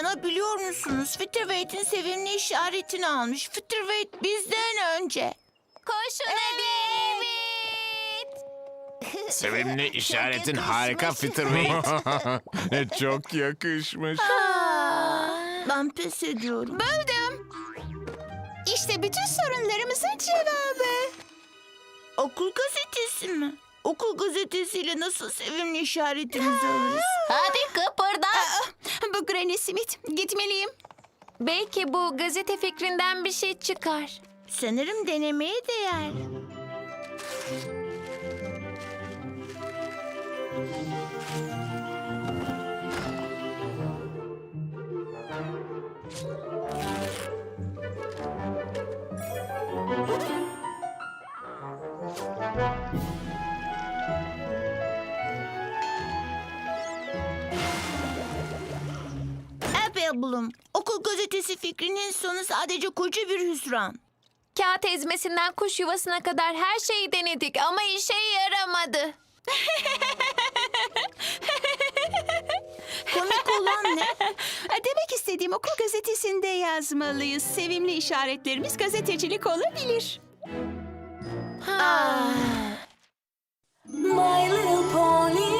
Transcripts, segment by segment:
İnanabiliyor musunuz? Fitterweight'in sevimli işaretini almış. Fitterweight bizden önce. Koşun. Evet. Sevimli işaretin harika Fitterweight. Çok yakışmış. Ben pes ediyorum. Buldum. İşte bütün sorunlarımızın cevabı. Okul gazetesi mi? Okul gazetesiyle nasıl sevimli işaretimizi alırız? Hadi kıpırda. Bu Granny Smith. Gitmeliyim. Belki bu gazete fikrinden bir şey çıkar. Sanırım denemeye değer. Bloom, okul gazetesi fikrinin sonu sadece koca bir hüsran. Kağıt ezmesinden kuş yuvasına kadar her şeyi denedik ama işe yaramadı. Komik olan ne? Demek istediğim okul gazetesinde yazmalıyız. Sevimli işaretlerimiz gazetecilik olabilir. My little pony,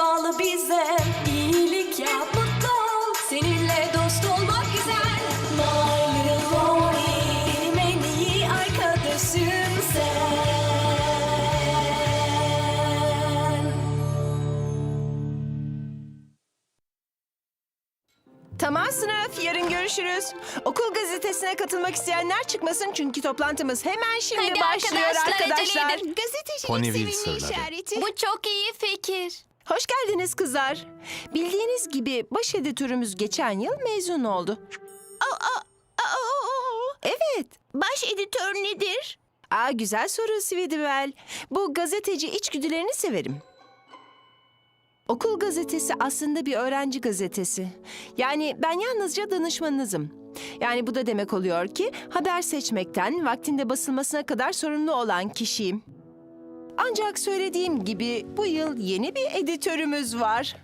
bağlı bize. İyilik yap, mutlu ol. Seninle dost olmak güzel. My little pony. Benim en iyi arkadaşım sen. Tamam sınıf, yarın görüşürüz. Okul gazetesine katılmak isteyenler çıkmasın çünkü toplantımız hemen şimdi Hadi başlıyor arkadaşlar, arkadaşlar. acele edin. Gazetecilik Ponyville sevimli sırları. işareti. Bu çok iyi fikir. Hoş geldiniz kızlar. Bildiğiniz gibi baş editörümüz geçen yıl mezun oldu. Aa, Evet. baş editör nedir? Aa güzel soru Svidibel. Bu gazeteci içgüdülerini severim. Okul gazetesi aslında bir öğrenci gazetesi. Yani ben yalnızca danışmanınızım. Yani bu da demek oluyor ki haber seçmekten vaktinde basılmasına kadar sorumlu olan kişiyim. Ancak söylediğim gibi bu yıl yeni bir editörümüz var.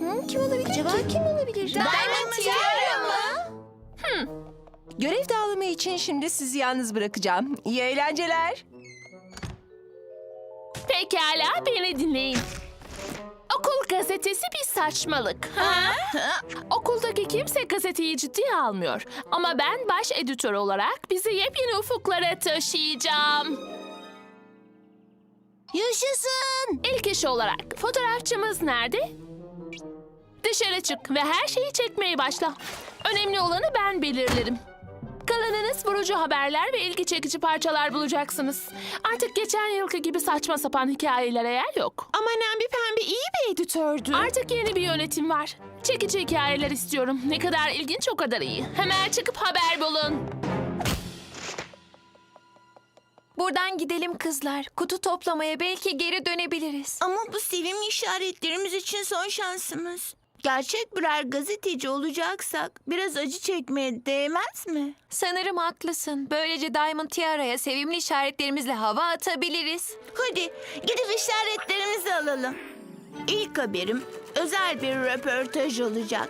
Hı, kim olabilir Acaba kim olabilir? Diamond Tiara mı? Görev dağılımı için şimdi sizi yalnız bırakacağım. İyi eğlenceler. Pekala beni dinleyin. Okul gazetesi bir saçmalık. Ha? Okuldaki kimse gazeteyi ciddiye almıyor. Ama ben baş editör olarak bizi yepyeni ufuklara taşıyacağım. Yaşasın. İlk iş olarak fotoğrafçımız nerede? Dışarı çık ve her şeyi çekmeye başla. Önemli olanı ben belirlerim. Kalanınız vurucu haberler ve ilgi çekici parçalar bulacaksınız. Artık geçen yılki gibi saçma sapan hikayelere yer yok. Ama Nambi Pembe iyi bir editördü. Artık yeni bir yönetim var. Çekici hikayeler istiyorum. Ne kadar ilginç o kadar iyi. Hemen çıkıp haber bulun. Buradan gidelim kızlar. Kutu toplamaya belki geri dönebiliriz. Ama bu sevimli işaretlerimiz için son şansımız. Gerçek birer gazeteci olacaksak biraz acı çekmeye değmez mi? Sanırım haklısın. Böylece Diamond Tiara'ya sevimli işaretlerimizle hava atabiliriz. Hadi gidip işaretlerimizi alalım. İlk haberim özel bir röportaj olacak.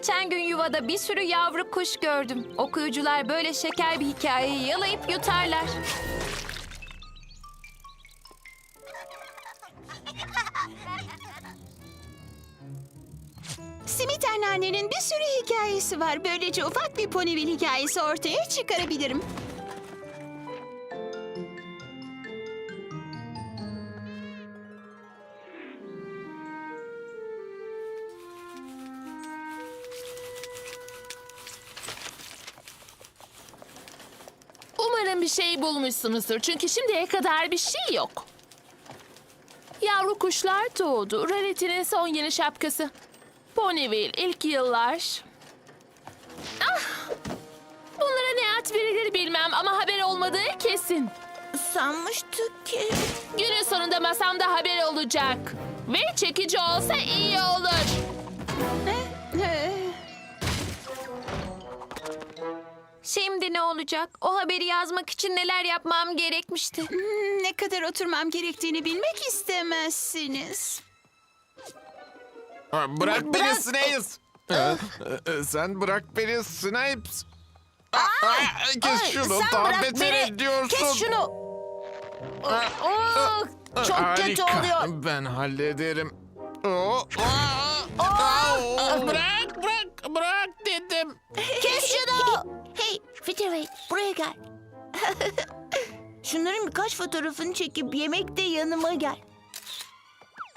Geçen gün yuvada bir sürü yavru kuş gördüm. Okuyucular böyle şeker bir hikayeyi yalayıp yutarlar. Simit anneannenin bir sürü hikayesi var. Böylece ufak bir Ponyville hikayesi ortaya çıkarabilirim. Şey bulmuşsunuzdur. Çünkü şimdiye kadar bir şey yok. Yavru kuşlar doğdu. Rarity'nin son yeni şapkası. Ponyville ilk yıllar. Ah! Bunlara ne ad verilir bilmem ama haber olmadığı kesin. Sanmıştık ki. Günün sonunda masamda haber olacak. Ve çekici olsa iyi olur. Ne olacak? O haberi yazmak için neler yapmam gerekmişti? Ne kadar oturmam gerektiğini bilmek istemezsiniz. Ha, Bırak beni Snails. Ee, e, Sen bırak beni Snipes. Aa, aa, kes ay, şunu. sen Daha bırak beter beni. ediyorsun. Kes şunu. Aa, Çok kötü harika. oluyor. Ben hallederim. Oo, aa, aa, bırak bırak bırak dedim. Kes şunu. hey Fitterway buraya gel. Şunların birkaç fotoğrafını çekip yemekte yanıma gel.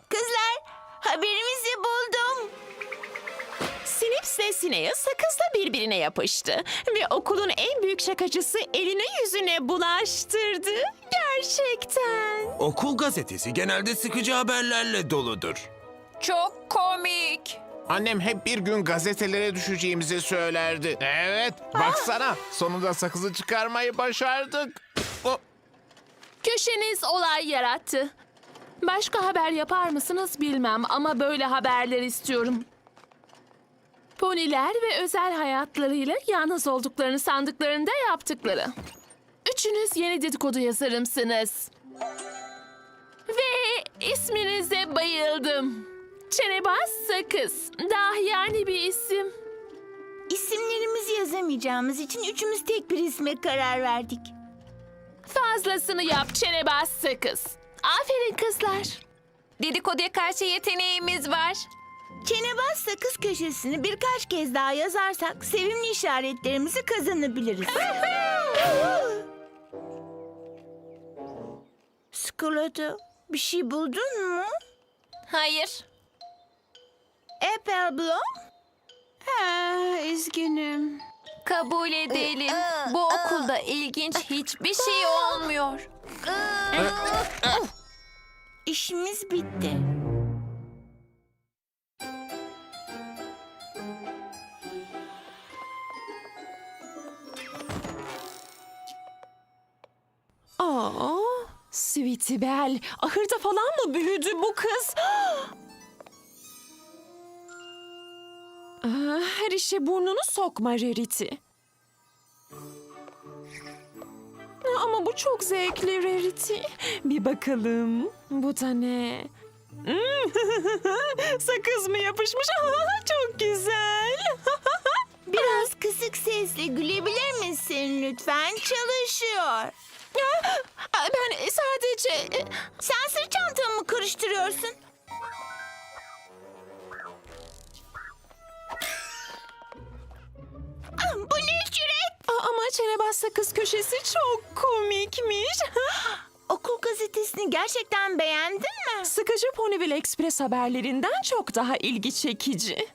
Kızlar haberimizi buldum. Snips ve Sineya sakızla birbirine yapıştı. Ve okulun en büyük şakacısı eline yüzüne bulaştırdı. Gerçekten. Okul gazetesi genelde sıkıcı haberlerle doludur. Çok komik. Annem hep bir gün gazetelere düşeceğimizi söylerdi. Evet, baksana. Sonunda sakızı çıkarmayı başardık. O, Köşeniz olay yarattı. Başka haber yapar mısınız bilmem ama böyle haberler istiyorum. Poniler ve özel hayatlarıyla yalnız olduklarını sandıklarında yaptıkları. Üçünüz yeni dedikodu yazarımsınız. Ve isminize bayıldım. Çenebaz Sakız. Dahiyane bir isim. İsimlerimizi yazamayacağımız için üçümüz tek bir isme karar verdik. Fazlasını yap Çenebaz Sakız. Aferin kızlar. Dedikoduya karşı yeteneğimiz var. Çenebaz sakız köşesini birkaç kez daha yazarsak sevimli işaretlerimizi kazanabiliriz. Skolata bir şey buldun mu? Hayır. Apple Bloom? Ha, üzgünüm. Kabul edelim. Bu okulda ilginç hiçbir şey olmuyor. İşimiz bitti. Aa, Sweetie Belle. Ahırda falan mı büyüdü bu kız? Her işe burnunu sokma Rarity. Ama bu çok zevkli Rarity. Bir bakalım. Bu da ne? Hmm, Sakız mı yapışmış? Çok güzel. Biraz kısık sesle gülebilir misin lütfen? Çalışıyor. Aa, Ben sadece... Sen sırt çantamı mı karıştırıyorsun? Çenebaz Sakız köşesi çok komikmiş. Okul gazetesini gerçekten beğendin mi? Sıkıcı Ponyville Express haberlerinden çok daha ilgi çekici.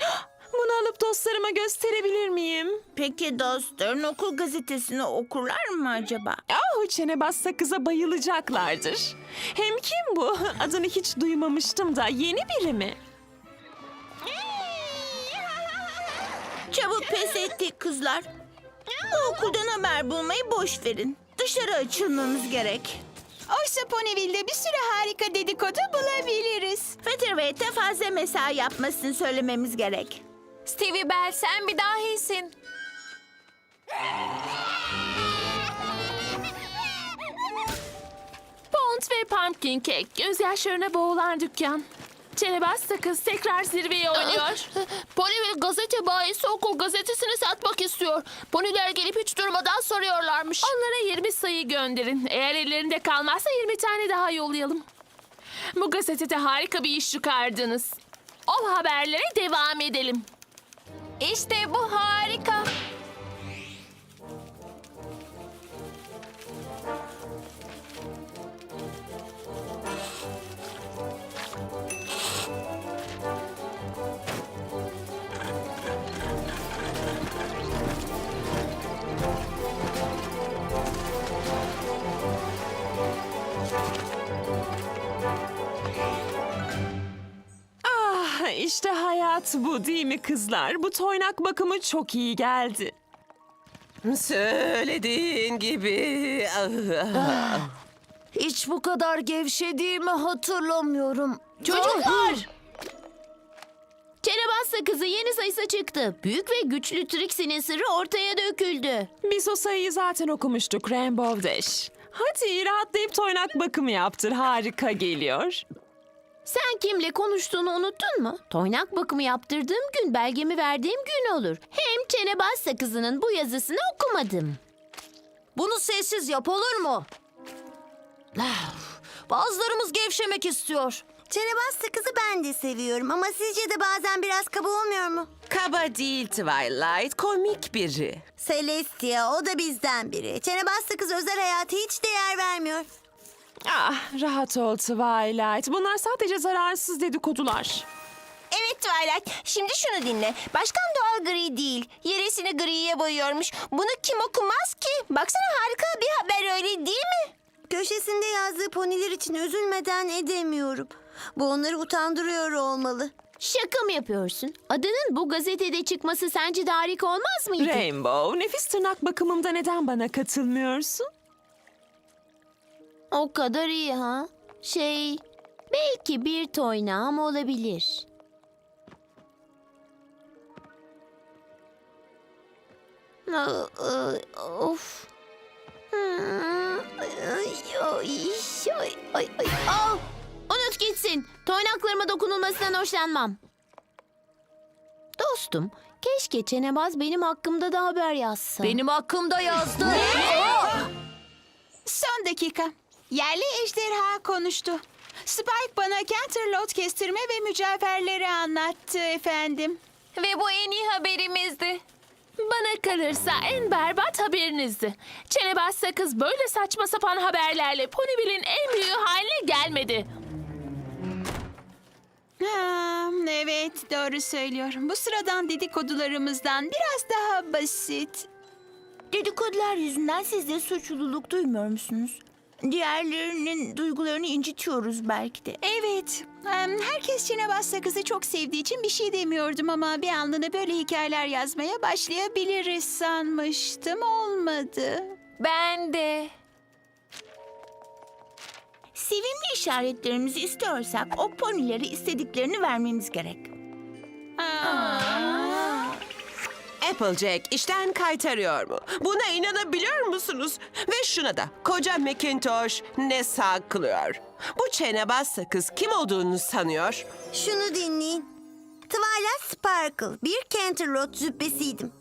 Bunu alıp dostlarıma gösterebilir miyim? Peki dostların okul gazetesini okurlar mı acaba? Ah, Çenebaz Sakız'a bayılacaklardır. Hem kim bu? Adını hiç duymamıştım da. Yeni biri mi? Çabuk pes ettik kızlar. Bu okuldan haber bulmayı boş verin. Dışarı açılmamız gerek. Oysa Ponyville'de bir sürü harika dedikodu bulabiliriz. Fetterwaite'e fazla mesai yapmasını söylememiz gerek. Stevie Bell sen bir dahisin. Pond ve Pumpkin Cake. Gözyaşlarına boğulan dükkan. Çenebaz sakız tekrar zirveye oynuyor. Ponyville gazete bayisi okul gazetesini satmak istiyor. Poniler gelip hiç durmadan soruyorlarmış. Onlara 20 sayı gönderin. Eğer ellerinde kalmazsa 20 tane daha yollayalım. Bu gazetede harika bir iş çıkardınız. O haberlere devam edelim. İşte bu harika. İşte hayal tat bu değil mi kızlar? Bu toynak bakımı çok iyi geldi. Söylediğin gibi. Ah, Hiç bu kadar gevşediğimi hatırlamıyorum. Çocuklar! Çenebaz sakızı yeni sayısı çıktı. Büyük ve güçlü Trixie'nin sırrı ortaya döküldü. Biz o sayıyı zaten okumuştuk Rainbow Dash. Hadi rahatlayıp toynak bakımı yaptır. Harika geliyor. Sen kimle konuştuğunu unuttun mu? Toynak bakımı yaptırdığım gün belgemi verdiğim gün olur. Hem çenebaz sakızının bu yazısını okumadım. Bunu sessiz yap olur mu? Bazılarımız gevşemek istiyor. Çenebaz sakızı ben de seviyorum ama sizce de bazen biraz kaba olmuyor mu? Kaba değil Twilight, komik biri. Celestia o da bizden biri. Çenebaz sakızı özel hayata hiç değer vermiyor. Ah rahat ol Twilight. Bunlar sadece zararsız dedikodular. Evet Twilight. Şimdi şunu dinle. Başkan doğal gri değil. Yeresini griye boyuyormuş. Bunu kim okumaz ki? Baksana harika bir haber öyle değil mi? Köşesinde yazdığı poniler için üzülmeden edemiyorum. Bu onları utandırıyor olmalı. Şaka mı yapıyorsun? Adının bu gazetede çıkması sence de harika olmaz mıydı? Rainbow, nefis tırnak bakımımda neden bana katılmıyorsun? O kadar iyi ha. Şey, belki bir toynağım olabilir. Of. Aa, Unut gitsin. Toynaklarıma dokunulmasından hoşlanmam. Dostum, keşke Çenebaz benim hakkımda da haber yazsa. Benim hakkımda yazdı. Son dakika. Yerli ejderha konuştu. Spike bana Canterlot kestirme ve mücevherleri anlattı efendim. Ve bu en iyi haberimizdi. Bana kalırsa en berbat haberinizdi. Çenebaz sakız böyle saçma sapan haberlerle Ponyville'in en büyüğü haline gelmedi. Ha, evet doğru söylüyorum. Bu sıradan dedikodularımızdan biraz daha basit. Dedikodular yüzünden siz de suçluluk duymuyor musunuz? Diğerlerinin duygularını incitiyoruz belki de. Evet. em, Herkes Çinebaz sakızı çok sevdiği için bir şey demiyordum ama bir anlığına böyle hikayeler yazmaya başlayabiliriz sanmıştım. Olmadı. Ben de. Sevimli işaretlerimizi istiyorsak o ponileri istediklerini vermemiz gerek. Applejack işten kaytarıyor mu? Buna inanabiliyor musunuz? Ve şuna da koca Macintosh ne saklıyor? Bu çenebaz sakız kim olduğunu sanıyor? Şunu dinleyin. Twilight Sparkle bir Canterlot züppesiydim.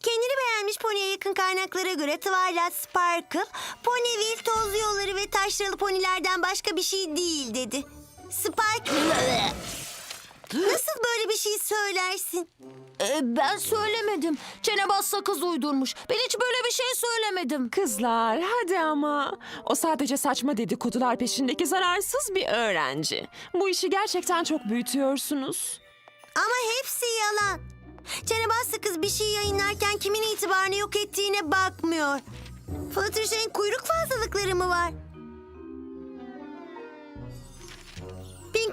Kendini beğenmiş Pony'e yakın kaynaklara göre Twilight Sparkle, Ponyville tozlu yolları ve taşralı ponilerden başka bir şey değil dedi. Spike... Nasıl böyle bir şey söylersin? Ee, ben söylemedim. Çenebaz sakız uydurmuş. Ben hiç böyle bir şey söylemedim. Kızlar hadi ama. O sadece saçma dedikodular peşindeki zararsız bir öğrenci. Bu işi gerçekten çok büyütüyorsunuz. Ama hepsi yalan. Çenebaz sakız bir şey yayınlarken kimin itibarını yok ettiğine bakmıyor. Fluttershy'in kuyruk fazlalıkları mı var?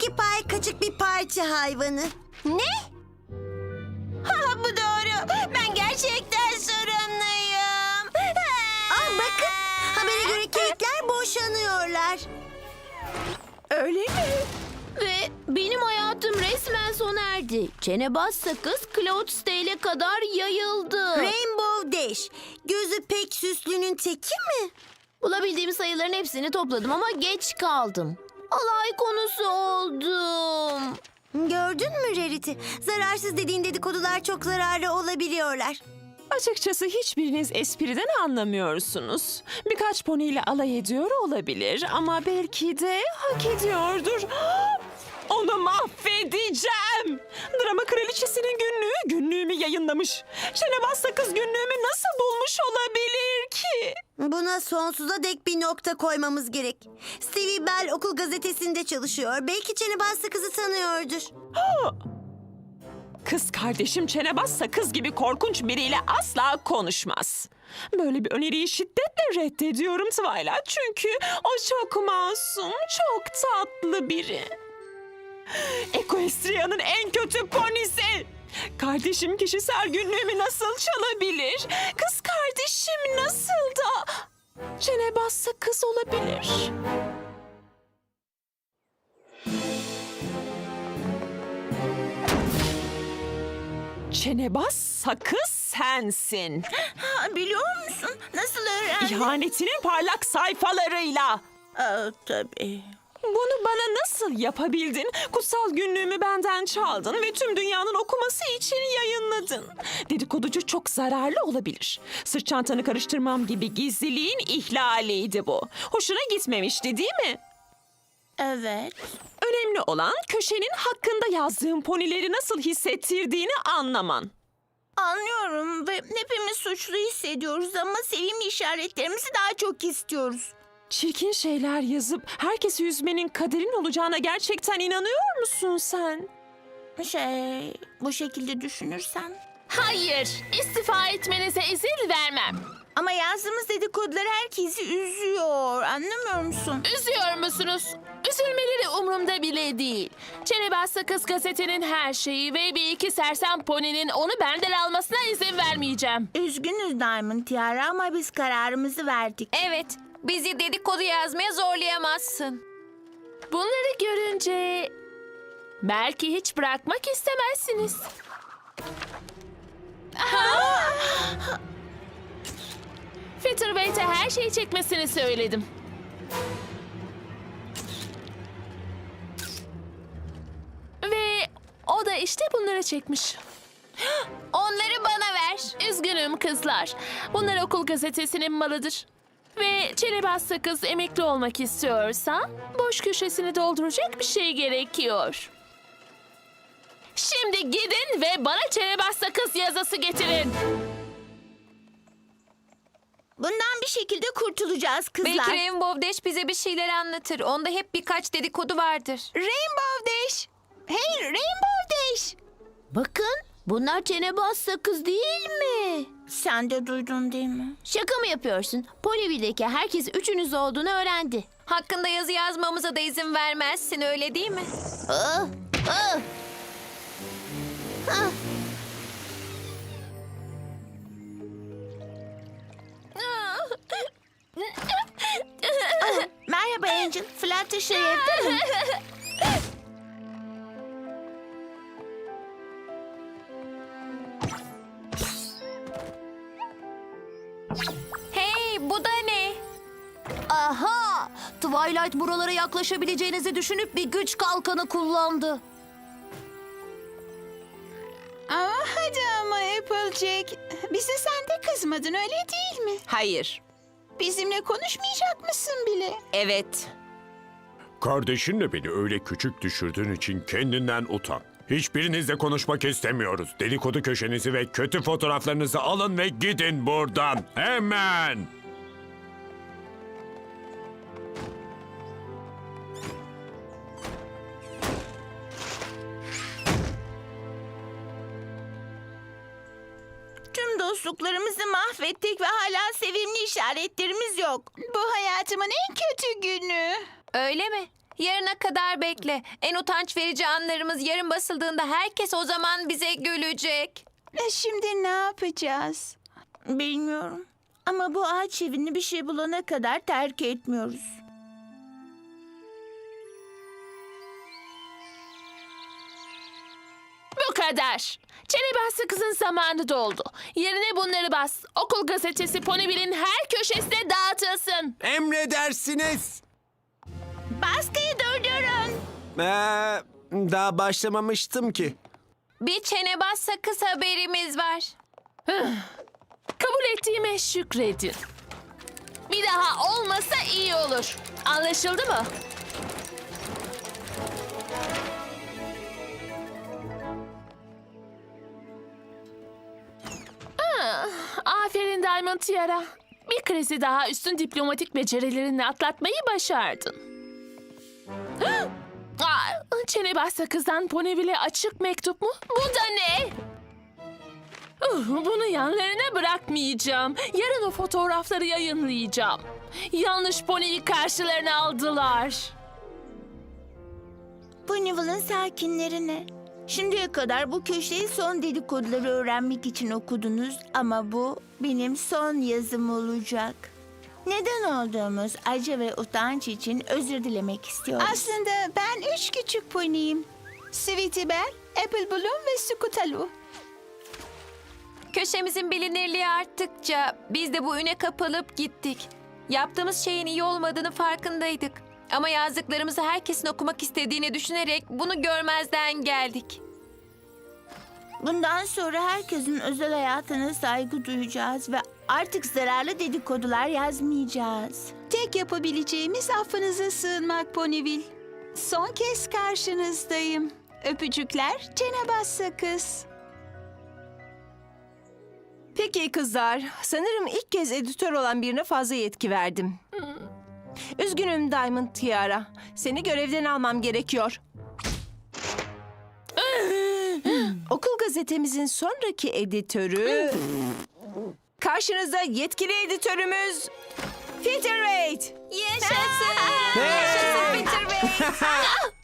Pinkie Pie kaçık bir parça hayvanı. Ne? Ha bu doğru. Ben gerçekten sorumluyum. Aa, bakın. Habere göre kekler boşanıyorlar. Öyle mi? Ve benim hayatım resmen sona erdi. Çenebaz sakız Cloud State'e kadar yayıldı. Rainbow Dash. Gözü pek süslünün teki mi? Bulabildiğim sayıların hepsini topladım ama geç kaldım. Alay konusu oldum. Gördün mü Rarity? Zararsız dediğin dedikodular çok zararlı olabiliyorlar. Açıkçası hiçbiriniz espriden anlamıyorsunuz. Birkaç poniyle alay ediyor olabilir ama belki de hak ediyordur. Onu mahvedeceğim. Drama kraliçesinin günlüğü günlüğümü yayınlamış. Şenebaz sakız günlüğümü nasıl bulmuş olabilir ki? Buna sonsuza dek bir nokta koymamız gerek. Stevie Bell okul gazetesinde çalışıyor. Belki Çenebaz kızı tanıyordur. Kız kardeşim çenebaz sakız gibi korkunç biriyle asla konuşmaz. Böyle bir öneriyi şiddetle reddediyorum Twilight çünkü o çok masum, çok tatlı biri. Equestria'nın en kötü ponisi. Kardeşim kişisel günlüğümü nasıl çalabilir? Kız kardeşim nasıl da... Çene bassa kız olabilir. Çenebaz sakız sensin. Ha, biliyor musun? Nasıl öğrendin? İhanetinin parlak sayfalarıyla. Aa, tabii. Bunu bana nasıl yapabildin? Kutsal günlüğümü benden çaldın ve tüm dünyanın okuması için yayınladın. Dedikoducu çok zararlı olabilir. Sırt çantanı karıştırmam gibi gizliliğin ihlaliydi bu. Hoşuna gitmemişti değil mi? Evet. Önemli olan köşenin hakkında yazdığım ponileri nasıl hissettirdiğini anlaman. Anlıyorum ve hepimiz suçlu hissediyoruz ama sevimli işaretlerimizi daha çok istiyoruz. Çirkin şeyler yazıp herkesi üzmenin kaderin olacağına gerçekten inanıyor musun sen? Şey, bu şekilde düşünürsen. Hayır, istifa etmenize izin vermem. Ama yazdığımız dedikodular herkesi üzüyor. Anlamıyor musun? Üzüyor musunuz? Üzülmeleri umurumda bile değil. Çenebaz Sakız gazetenin her şeyi ve bir iki sersem poninin onu benden almasına izin vermeyeceğim. Üzgünüz Diamond Tiara ama biz kararımızı verdik. Evet, bizi dedikodu yazmaya zorlayamazsın. Bunları görünce belki hiç bırakmak istemezsiniz. Fitterbait'e her şeyi çekmesini söyledim. Ve o da işte bunları çekmiş. Onları bana ver. Üzgünüm kızlar. Bunlar okul gazetesinin malıdır. Ve Çelebaz Sakız emekli olmak istiyorsa boş köşesini dolduracak bir şey gerekiyor. Şimdi gidin ve bana Çelebaz Sakız yazısı getirin. Bundan bir şekilde kurtulacağız kızlar. Belki Rainbow Dash bize bir şeyler anlatır. Onda hep birkaç dedikodu vardır. Rainbow Dash. Hey Rainbow Dash. Bakın bunlar çenebaz sakız değil mi? Sen de duydun değil mi? Şaka mı yapıyorsun? Ponyville'deki herkes üçünüz olduğunu öğrendi. Hakkında yazı yazmamıza da izin vermezsin öyle değil mi? Ah, ah. Merhaba Angel. Fluttershy evde mi? Hey bu da ne? Aha! Twilight buralara yaklaşabileceğinizi düşünüp bir güç kalkanı kullandı. Aa, hadi ama Applejack. Bize sen de kızmadın öyle değil mi? Hayır. Bizimle konuşmayacak mısın bile? Evet. Kardeşinle beni öyle küçük düşürdüğün için kendinden utan. Hiçbirinizle konuşmak istemiyoruz. Dedikodu köşenizi ve kötü fotoğraflarınızı alın ve gidin buradan. Hemen. Tüm dostluklarımızı mahvettik ve hala sevimli işaretlerimiz yok. Bu hayatımın en kötü günü. Öyle mi? Yarına kadar bekle. En utanç verici anlarımız yarın basıldığında herkes o zaman bize gülecek. E, Şimdi ne yapacağız? Bilmiyorum. Ama bu ağaç evini bir şey bulana kadar terk etmiyoruz. Bu kadar. Çenebaz kızın zamanı doldu. Yerine bunları bas. Okul gazetesi Ponyville'in her köşesine dağıtılsın. Emredersiniz. Durdurun. Ee, daha başlamamıştım ki. Bir çenebaz sakız haberimiz var. Kabul ettiğime şükredin. Bir daha olmasa iyi olur. Anlaşıldı mı? Ah, aferin Diamond Tiara. Bir krizi daha üstün diplomatik becerilerinle atlatmayı başardın. Ah, Çenebaz sakızdan Ponyville'e açık mektup mu? Bu da ne? Uh, Bunu yanlarına bırakmayacağım. Yarın o fotoğrafları yayınlayacağım. Yanlış Pony'yi karşılarına aldılar. Ponyville'ın sakinlerine. Şimdiye kadar bu köşeyi son dedikoduları öğrenmek için okudunuz ama bu benim son yazım olacak. Neden olduğumuz acı ve utanç için özür dilemek istiyorum. Aslında ben üç küçük poniyim. Sweetie Belle, Apple Bloom ve Scootaloo. Köşemizin bilinirliği arttıkça biz de bu üne kapılıp gittik. Yaptığımız şeyin iyi olmadığını farkındaydık. Ama yazdıklarımızı herkesin okumak istediğini düşünerek bunu görmezden geldik. Bundan sonra herkesin özel hayatına saygı duyacağız ve artık zararlı dedikodular yazmayacağız. Tek yapabileceğimiz affınıza sığınmak Ponyville. Son kez karşınızdayım. Öpücükler Cenabaz Sakız. Peki kızlar, sanırım ilk kez editör olan birine fazla yetki verdim. Üzgünüm Diamond Tiara. Seni görevden almam gerekiyor. Okul gazetemizin sonraki editörü... Karşınızda yetkili editörümüz... Peter Wade. Yaşasın! Yaşasın Peter Bey!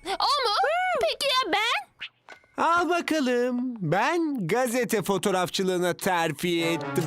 O mu? Peki ya ben? Al bakalım. Ben gazete fotoğrafçılığına terfi ettim.